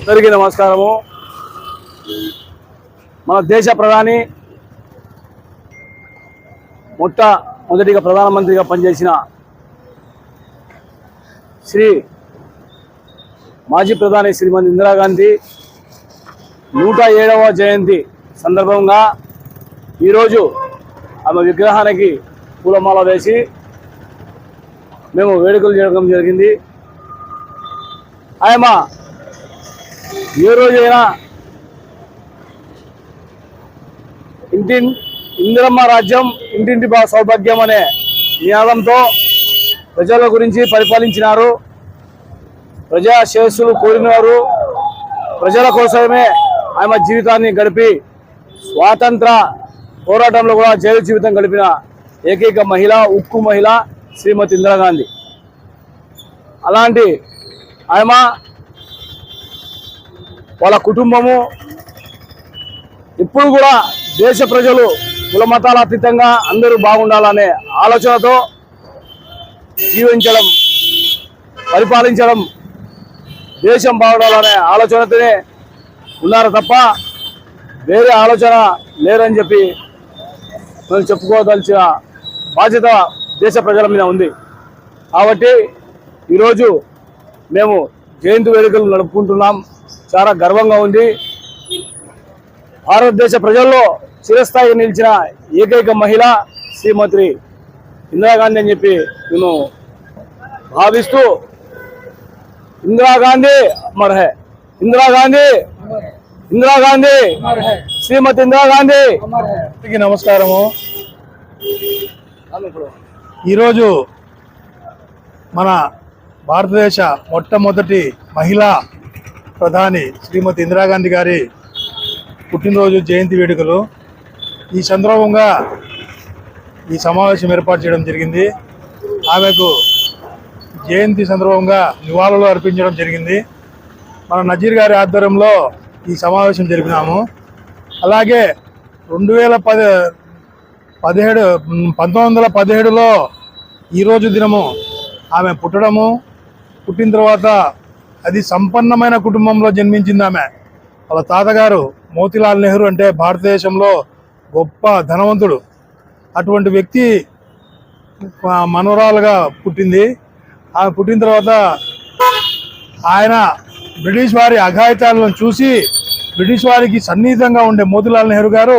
అందరికీ నమస్కారము. మన దేశ ప్రధాని మొట్ట మొదటిగా ప్రధానమంత్రిగా పనిచేసిన శ్రీ మాజీ ప్రధాని శ్రీమతి ఇందిరాగాంధీ నూట ఏడవ జయంతి సందర్భంగా ఈరోజు ఆమె విగ్రహానికి పూలమాల వేసి మేము వేడుకలు చేయడం జరిగింది. ఆయమ ఏ రోజైనా ఇంటి ఇందిరమ్మ రాజ్యం ఇంటింటి సౌభాగ్యం అనే నినాదంతో ప్రజల గురించి పరిపాలించినారు. ప్రజా శ్రేయస్సులు కోరినారు. ప్రజల కోసమే ఆమె జీవితాన్ని గడిపి స్వాతంత్ర పోరాటంలో కూడా జైలు జీవితం గడిపిన ఏకైక మహిళ ఉక్కు మహిళ శ్రీమతి ఇందిరాగాంధీ. అలాంటి ఆమె వాళ్ళ కుటుంబము ఇప్పుడు కూడా దేశ ప్రజలు కుల మతాల అతీతంగా అందరూ బాగుండాలనే ఆలోచనతో జీవించడం పరిపాలించడం దేశం బాగుండాలనే ఆలోచనతోనే ఉన్నారు తప్ప వేరే ఆలోచన లేరని చెప్పి మేము చెప్పుకోదలిచిన బాధ్యత దేశ ప్రజల మీద ఉంది. కాబట్టి ఈరోజు మేము జయంతి వేడుకలు నడుపుకుంటున్నాం. చాలా గర్వంగా ఉంది. భారతదేశ ప్రజల్లో చిరస్థాయి నిలిచిన ఏకైక మహిళ శ్రీమతి ఇందిరాగాంధీ అని చెప్పి నేను భావిస్తూ ఇందిరాగాంధీ అమర్ హే. ఇందిరాగాంధీ ఇందిరాగాంధీ శ్రీమతి ఇందిరాగాంధీ. నమస్కారము. ఈరోజు మన భారతదేశ మొట్టమొదటి మహిళా ప్రధాని శ్రీమతి ఇందిరాగాంధీ గారి పుట్టినరోజు జయంతి వేడుకలు. ఈ సందర్భంగా ఈ సమావేశం ఏర్పాటు చేయడం జరిగింది. ఆమెకు జయంతి సందర్భంగా నివాళులు అర్పించడం జరిగింది. మన నజీర్ గారి ఆధ్వర్యంలో ఈ సమావేశం జరిపినాము. అలాగే రెండు వేల పది పదిహేడు పంతొమ్మిది వందల పదిహేడులో ఈరోజు దినము ఆమె పుట్టడము పుట్టిన తర్వాత అది సంపన్నమైన కుటుంబంలో జన్మించింది ఆమె. వాళ్ళ తాతగారు మోతిలాల్ నెహ్రూ అంటే భారతదేశంలో గొప్ప ధనవంతుడు. అటువంటి వ్యక్తి మనవరాలుగా పుట్టింది. ఆమె పుట్టిన తర్వాత ఆయన బ్రిటిష్ వారి అఘాయితాలను చూసి బ్రిటిష్ వారికి సన్నిహితంగా ఉండే మోతిలాల్ నెహ్రూ గారు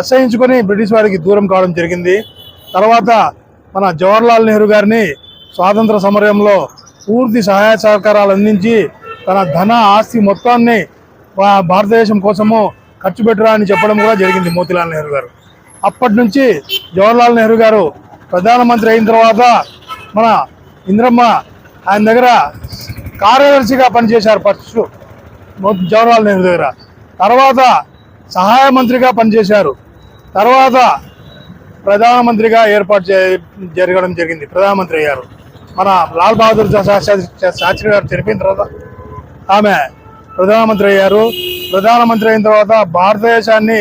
అసహించుకొని బ్రిటిష్ వారికి దూరం కావడం జరిగింది. తర్వాత మన జవహర్లాల్ నెహ్రూ గారిని స్వాతంత్ర సమరంలో పూర్తి సహాయ సహకారాలు అందించి తన ధన ఆస్తి మొత్తాన్ని భారతదేశం కోసము ఖర్చు పెట్టరా అని చెప్పడం కూడా జరిగింది మోతిలాల్ నెహ్రూ గారు. అప్పటి నుంచి జవహర్లాల్ నెహ్రూ గారు ప్రధానమంత్రి అయిన తర్వాత మన ఇంద్రమ్మ ఆయన దగ్గర కార్యదర్శిగా పనిచేశారు ఫస్ట్ జవహర్లాల్ నెహ్రూ దగ్గర. తర్వాత సహాయ మంత్రిగా పనిచేశారు. తర్వాత ప్రధానమంత్రిగా ఏర్పాటు చే జరగడం జరిగింది. ప్రధానమంత్రి అయ్యారు. మన లాల్ బహదూర్ శాస్త్రి గారు తెలిపిన తర్వాత ఆమె ప్రధానమంత్రి అయ్యారు. ప్రధానమంత్రి అయిన తర్వాత భారతదేశాన్ని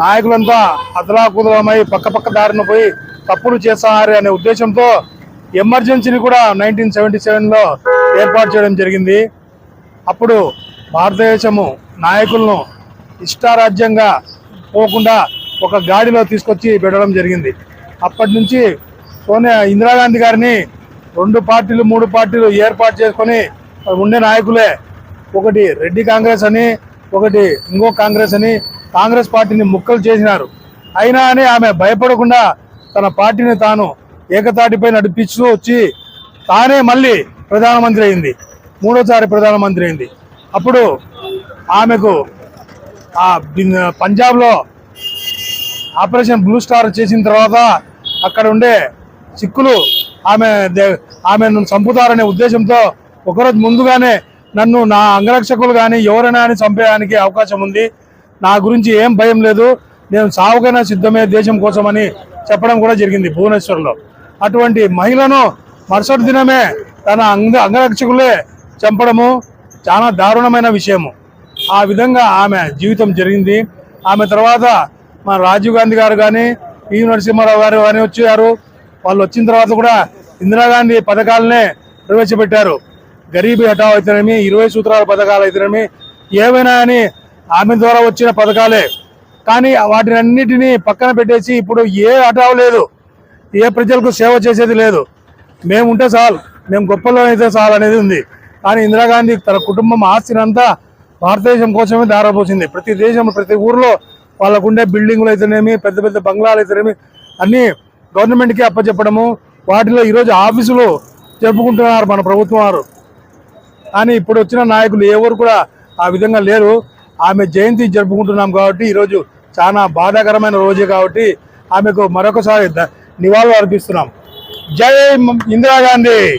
నాయకులంతా అదలాకుదలమై పక్క పక్క దారిన పోయి తప్పులు చేస్తున్నారు అనే ఉద్దేశంతో ఎమర్జెన్సీని కూడా నైన్టీన్ సెవెంటీ సెవెన్లో ఏర్పాటు చేయడం జరిగింది. అప్పుడు భారతదేశము నాయకులను ఇష్టారాజ్యంగా పోకుండా ఒక గాడిలో తీసుకొచ్చి పెట్టడం జరిగింది. అప్పటి నుంచి సోనియా ఇందిరాగాంధీ గారిని రెండు పార్టీలు మూడు పార్టీలు ఏర్పాటు చేసుకొని ఉండే నాయకులే. ఒకటి రెడ్డి కాంగ్రెస్ అని ఒకటి ఇంకో కాంగ్రెస్ అని కాంగ్రెస్ పార్టీని ముక్కలు చేసినారు. అయినా అని ఆమె భయపడకుండా తన పార్టీని తాను ఏకతాటిపై నడిపిస్తూ వచ్చి తానే మళ్ళీ ప్రధానమంత్రి అయింది. మూడోసారి ప్రధానమంత్రి అయింది. అప్పుడు ఆమెకు ఆ బిన్- పంజాబ్లో ఆపరేషన్ బ్లూ స్టార్ చేసిన తర్వాత అక్కడ ఉండే సిక్కులు ఆమె దే- ఆమెను చంపుతారనే ఉద్దేశంతో ఒకరోజు ముందుగానే నన్ను నా అంగరక్షకులు కానీ ఎవరైనా అని చంపేయడానికి అవకాశం ఉంది. నా గురించి ఏం భయం లేదు. నేను సావుకైనా సిద్ధమే దేశం కోసమని చెప్పడం కూడా జరిగింది భువనేశ్వర్లో. అటువంటి మహిళను మరుసటి దినమే తన అంగ అంగరక్షకులే చంపడము చాలా దారుణమైన విషయము. ఆ విధంగా ఆమె జీవితం జరిగింది. ఆమె తర్వాత మన రాజీవ్ గాంధీ గారు కానీ పి నరసింహారావు గారు కానీ వచ్చారు. వాళ్ళు వచ్చిన తర్వాత కూడా ఇందిరాగాంధీ పథకాలనే ప్రవేశపెట్టారు. గరీబీ హఠావ్ అయితేనేమి ఇరవై సూత్రాల పథకాలు అయితేనేమి ఏవైనా అని ఆమె ద్వారా వచ్చిన పథకాలే. కానీ వాటిని అన్నిటినీ పక్కన పెట్టేసి ఇప్పుడు ఏ హఠావ్ లేదు. ఏ ప్రజలకు సేవ చేసేది లేదు. మేము ఉంటే చాలు మేము గొప్పలో అయితే చాలు అనేది ఉంది. కానీ ఇందిరాగాంధీ తన కుటుంబం ఆస్తిని అంతా భారతదేశం కోసమే దారపోసింది ప్రతి దేశం ప్రతి ఊర్లో వాళ్ళకుండే బిల్డింగ్లు అయితేనేమి పెద్ద పెద్ద బంగ్లాలు అయితేనేమి అన్నీ గవర్నమెంట్కి అప్పచెప్పడము. వాటిలో ఈరోజు ఆఫీసులు జరుపుకుంటున్నారు మన ప్రభుత్వం వారు. కానీ ఇప్పుడు వచ్చిన నాయకులు ఎవరు కూడా ఆ విధంగా లేరు. ఆమె జయంతి జరుపుకుంటున్నాం కాబట్టి ఈరోజు చాలా బాధాకరమైన రోజే కాబట్టి ఆమెకు మరొకసారి ద- నివాళులు అర్పిస్తున్నాం. జై ఇందిరాగాంధీ!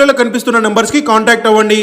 డిస్ప్లేలో కనిపిస్తున్న నెంబర్స్కి కాంటాక్ట్ అవ్వండి.